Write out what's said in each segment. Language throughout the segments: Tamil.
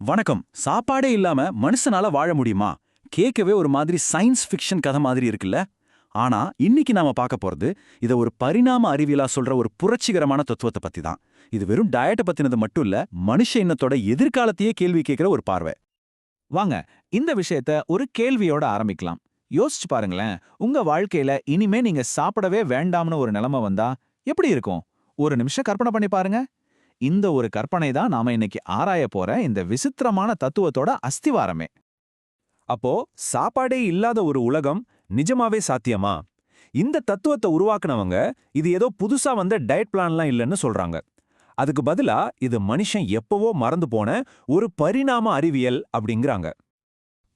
வணக்கம். சாப்பாடே இல்லாம மனுஷனால வாழ முடியுமா? கேட்கவே ஒரு மாதிரி சயின்ஸ் ஃபிக்ஷன் கதை மாதிரி இருக்குல்ல? ஆனா இன்னைக்கு நாம பார்க்க போறது இத ஒரு பரிணாம அறிவியலா சொல்ற ஒரு புரட்சிகரமான தத்துவத்தை பத்தி தான். இது வெறும் டயட்டை பத்தினது மட்டும் இல்ல மனுஷ இனத்தோட எதிர்காலத்தையே கேள்வி கேட்கிற ஒரு பார்வை. வாங்க இந்த விஷயத்த ஒரு கேள்வியோட ஆரம்பிக்கலாம். யோசிச்சு பாருங்களேன் உங்க வாழ்க்கையில இனிமே நீங்க சாப்பிடவே வேண்டாம்னு ஒரு நிலைமை வந்தா எப்படி இருக்கும்? ஒரு நிமிஷம் கற்பனை பண்ணி பாருங்க. இந்த ஒரு கற்பனை தான் நாம இன்னைக்கு ஆராய போற இந்த விசித்திரமான தத்துவத்தோட அஸ்திவாரமே. அப்போ சாப்பாடே இல்லாத ஒரு உலகம் நிஜமாவே சாத்தியமா? இந்த தத்துவத்தை உருவாக்குனவங்க இது ஏதோ புதுசா வந்த டயட் பிளான்லாம் இல்லைன்னு சொல்றாங்க. அதுக்கு பதிலா இது மனுஷன் எப்பவோ மறந்து போன ஒரு பரிணாம அறிவியல் அப்படிங்கிறாங்க.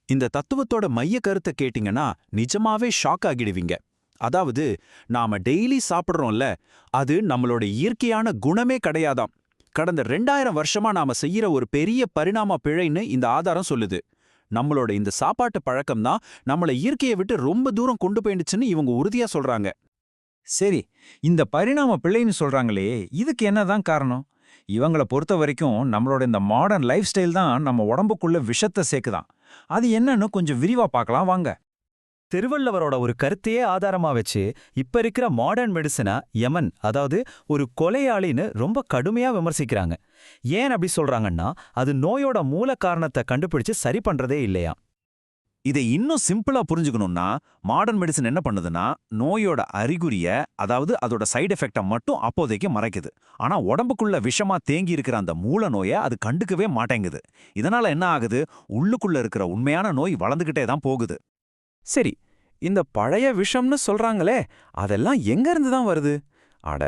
இந்த தத்துவத்தோட மைய கருத்தை கேட்டிங்கன்னா நிஜமாவே ஷாக் ஆகிடுவீங்க. அதாவது நாம டெய்லி சாப்பிட்றோம்ல அது நம்மளோட இயற்கையான குணமே கிடையாதாம். கடந்த ரெண்டாயிரம் வருஷமா நாம செய்யற ஒரு பெரிய பரிணாம பிழைன்னு இந்த ஆதாரம் சொல்லுது. நம்மளோட இந்த சாப்பாட்டு பழக்கம் தான் நம்மளை இயற்கையை விட்டு ரொம்ப தூரம் கொண்டு போயிடுச்சுன்னு இவங்க உறுதியா சொல்றாங்க. சரி இந்த பரிணாம பிள்ளைன்னு சொல்றாங்களே இதுக்கு என்னதான் காரணம்? இவங்கள பொறுத்த வரைக்கும் நம்மளோட இந்த மாடர்ன் லைஃப் ஸ்டைல் தான் நம்ம உடம்புக்குள்ள விஷத்தை சேர்க்குதான். அது என்னன்னு கொஞ்சம் விரிவா பார்க்கலாம் வாங்க. திருவள்ளுவரோட ஒரு கருத்தையே ஆதாரமா வச்சு இப்ப இருக்கிற மாடர்ன் மெடிசனா யமன் அதாவது ஒரு கொலையாளின்னு ரொம்ப கடுமையா விமர்சிக்கிறாங்க. ஏன் அப்படி சொல்றாங்கன்னா அது நோயோட மூல காரணத்தை கண்டுபிடிச்சு சரி பண்றதே இல்லையா? இதை இன்னும் சிம்பிளா புரிஞ்சுக்கணும்னா மாடர்ன் மெடிசன் என்ன பண்ணுதுன்னா நோயோட அறிகுறிய அதாவது அதோட சைடு எஃபெக்டை மட்டும் அப்போதைக்கு மறைக்குது. ஆனா உடம்புக்குள்ள விஷமா தேங்கி இருக்கிற அந்த மூல நோயை அது கண்டுக்கவே மாட்டேங்குது. இதனால என்ன ஆகுது? உள்ளுக்குள்ள இருக்கிற உண்மையான நோய் வளர்ந்துகிட்டே தான் போகுது. சரி இந்த பழைய விஷம்னு சொல்றாங்களே அதெல்லாம் எங்க இருந்து தான் வருது? அட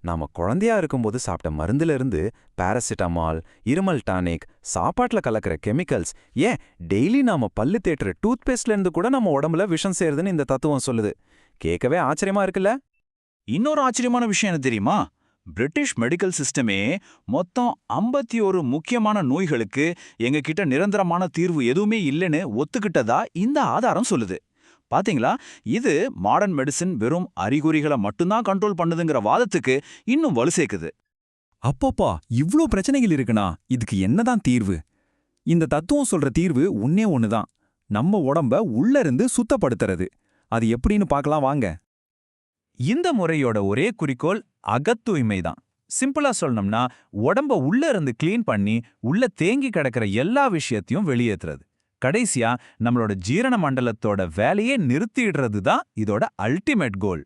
நாம குழந்தையா இருக்கும்போது சாப்பிட்ட மருந்துல இருந்து பாராசிட்டமால் இருமல் டானிக் சாப்பாட்டுல கலக்கிற கெமிக்கல்ஸ் ஏன் டெய்லி நாம பல்லு தேட்டுற டூத்பேஸ்ட்லேருந்து இருந்து கூட நம்ம உடம்புல விஷம் சேருதுன்னு இந்த தத்துவம் சொல்லுது. கேட்கவே ஆச்சரியமா இருக்குல்ல? இன்னொரு ஆச்சரியமான விஷயம் என்ன தெரியுமா? பிரிட்டிஷ் மெடிக்கல் சிஸ்டமே மொத்தம் ஐம்பத்தி ஒரு முக்கியமான நோய்களுக்கு எங்ககிட்ட நிரந்தரமான தீர்வு எதுவுமே இல்லைன்னு ஒத்துக்கிட்டதா இந்த ஆதாரம் சொல்லுது. பாத்தீங்களா? இது மாடர்ன் மெடிசின் வெறும் அறிகுறிகளை மட்டும்தான் கண்ட்ரோல் பண்ணுதுங்கிற வாதத்துக்கு இன்னும் வலு சேர்க்குது. அப்பப்பா இவ்ளோ பிரச்சனைகள் இருக்குனா இதுக்கு என்னதான் தீர்வு? இந்த தத்துவம் சொல்ற தீர்வு ஒன்னே ஒண்ணுதான். நம்ம உடம்ப உள்ள இருந்து சுத்தப்படுத்துறது. அது எப்படின்னு பார்க்கலாம் வாங்க. இந்த முறையோட ஒரே குறிக்கோள் அகத்தூய்மை தான் சிம்பிளா சொல்லணும்னா உடம்ப உள்ள இருந்து கிளீன் பண்ணி உள்ள தேங்கி கிடக்கிற எல்லா விஷயத்தையும் வெளியேத்துறது. கடைசியா நம்மளோட ஜீரண மண்டலத்தோட வேலையே நிறுத்திடுறது தான் இதோட அல்டிமேட் கோல்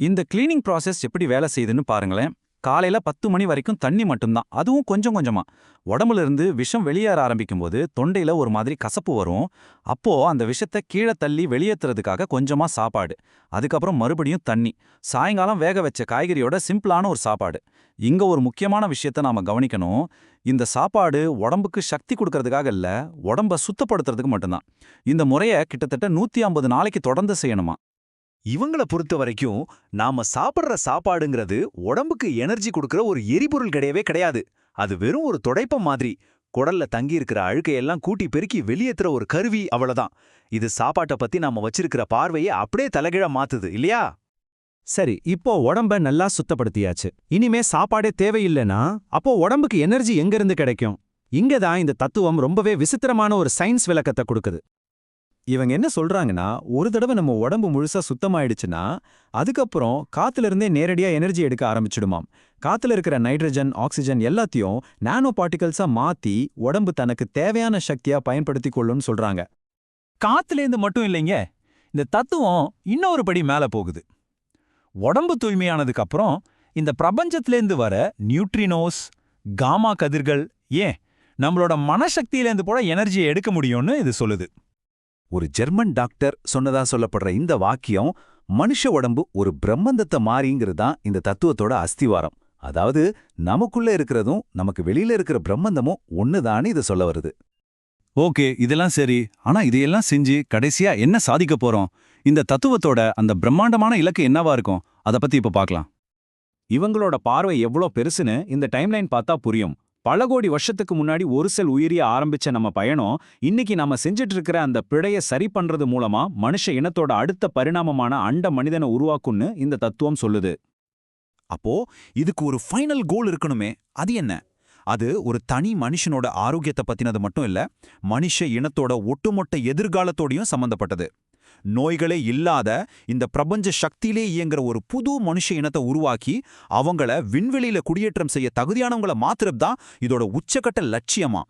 இந்த கிளீனிங் ப்ராசஸ் எப்படி வேலை செய்யுதுன்னு பாருங்களேன். காலையில பத்து மணி வரைக்கும் தண்ணி மட்டும்தான். அதுவும் கொஞ்சம் கொஞ்சமா. உடம்புல இருந்து விஷம் வெளியேற ஆரம்பிக்கும்போது தொண்டையில ஒரு மாதிரி கசப்பு வரும். அப்போ அந்த விஷத்தை கீழே தள்ளி வெளியேத்துறதுக்காக கொஞ்சமா சாப்பாடு. அதுக்கப்புறம் மறுபடியும் தண்ணி. சாயங்காலம் வேக வச்ச காய்கறியோட சிம்பிளான ஒரு சாப்பாடு. இங்க ஒரு முக்கியமான விஷயத்த நாம கவனிக்கணும். இந்த சாப்பாடு உடம்புக்கு சக்தி கொடுக்கறதுக்காக இல்ல உடம்ப சுத்தப்படுத்துறதுக்கு மட்டும்தான். இந்த முறைய கிட்டத்தட்ட நூத்தி நாளைக்கு தொடர்ந்து செய்யணுமா? இவங்கள பொறுத்த வரைக்கும் நாம சாப்பிடுற சாப்பாடுங்கிறது உடம்புக்கு எனர்ஜி கொடுக்கிற ஒரு எரிபொருள் கிடையவே கிடையாது. அது வெறும் ஒரு துடைப்பம் மாதிரி. குடல்ல தங்கியிருக்கிற அழுக்கையெல்லாம் கூட்டி பெருக்கி வெளியேத்துற ஒரு கருவி அவ்வளவுதான். இது சாப்பாட்டை பத்தி நாம வச்சிருக்கிற பார்வையை அப்படியே தலைகிழ மாத்துது இல்லையா? சரி இப்போ உடம்ப நல்லா சுத்தப்படுத்தியாச்சு. இனிமே சாப்பாடே தேவையில்லைனா அப்போ உடம்புக்கு எனர்ஜி எங்க இருந்து கிடைக்கும்? இங்க தான் இந்த தத்துவம் ரொம்பவே விசித்திரமான ஒரு சயின்ஸ் விளக்கத்தை கொடுக்குது. இவங்க என்ன சொல்றாங்கன்னா ஒரு தடவை நம்ம உடம்பு முழுசா சுத்தமாயிடுச்சுன்னா அதுக்கப்புறம் காத்துல இருந்தே நேரடியா எனர்ஜி எடுக்க ஆரம்பிச்சிடுமாம். காத்துல இருக்கிற நைட்ரஜன் ஆக்சிஜன் எல்லாத்தையும் நானோ பார்ட்டிகல்ஸா மாத்தி உடம்பு தனக்கு தேவையான சக்தியா பயன்படுத்திக் கொள்ளும்னு சொல்றாங்க. காத்துலேருந்து மட்டும் இல்லைங்க இந்த தத்துவம் இன்னொரு படி மேல போகுது. உடம்பு தூய்மையானதுக்கு அப்புறம் இந்த பிரபஞ்சத்திலேருந்து வர நியூட்ரினோஸ் காமா கதிர்கள் ஏன் நம்மளோட மனசக்தியிலேருந்து போல எனர்ஜியை எடுக்க முடியும்னு இது சொல்லுது. ஒரு ஜெர்மன் டாக்டர் சொன்னதா சொல்லப்படுற இந்த வாக்கியம் மனுஷ உடம்பு ஒரு பிரம்மந்தத்தை மாறிங்கிறது தான் இந்த தத்துவத்தோட அஸ்திவாரம். அதாவது நமக்குள்ள இருக்கிறதும் நமக்கு வெளியில இருக்கிற பிரம்மந்தமும் ஒண்ணுதான்னு இதை சொல்ல வருது. ஓகே இதெல்லாம் சரி. ஆனா இதையெல்லாம் செஞ்சு கடைசியா என்ன சாதிக்க போறோம்? இந்த தத்துவத்தோட அந்த பிரம்மாண்டமான இலக்கு என்னவா இருக்கும்? அத பத்தி இப்ப பார்க்கலாம் இவங்களோட பார்வை எவ்வளோ பெருசுன்னு இந்த டைம்லைன் பார்த்தா புரியும். பல கோடி வருஷத்துக்கு முன்னாடி ஒரு செல் உயிரிய ஆரம்பிச்ச நம்ம பயணம் இன்னைக்கு நாம செஞ்சுட்டு இருக்கிற அந்த பிழைய சரி பண்றது மூலமா மனுஷ இனத்தோட அடுத்த பரிணாமமான அண்ட மனிதனை உருவாக்கும்னு இந்த தத்துவம் சொல்லுது. அப்போ இதுக்கு ஒரு ஃபைனல் கோல் இருக்கணுமே அது என்ன? அது ஒரு தனி மனுஷனோட ஆரோக்கியத்தை பத்தினது மட்டும் இல்ல மனுஷ இனத்தோட ஒட்டுமொட்ட எதிர்காலத்தோடையும் சம்பந்தப்பட்டது. நோய்களே இல்லாத இந்த பிரபஞ்ச சக்தியிலே இயங்குற ஒரு புது மனுஷ இனத்தை உருவாக்கி அவங்கள விண்வெளியில குடியேற்றம் செய்ய தகுதியானவங்கள மாத்திரம்தான் இதோட உச்சக்கட்ட லட்சியமா?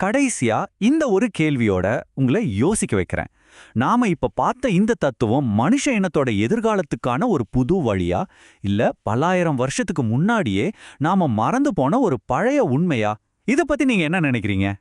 கடைசியா இந்த ஒரு கேள்வியோட உங்களை யோசிக்க வைக்கிறேன். நாம இப்ப பார்த்த இந்த தத்துவம் மனுஷ இனத்தோட எதிர்காலத்துக்கான ஒரு புது வழியா? இல்ல பல்லாயிரம் வருஷத்துக்கு முன்னாடியே நாம மறந்து போன ஒரு பழைய உண்மையா? இத பத்தி நீங்க என்ன நினைக்கிறீங்க?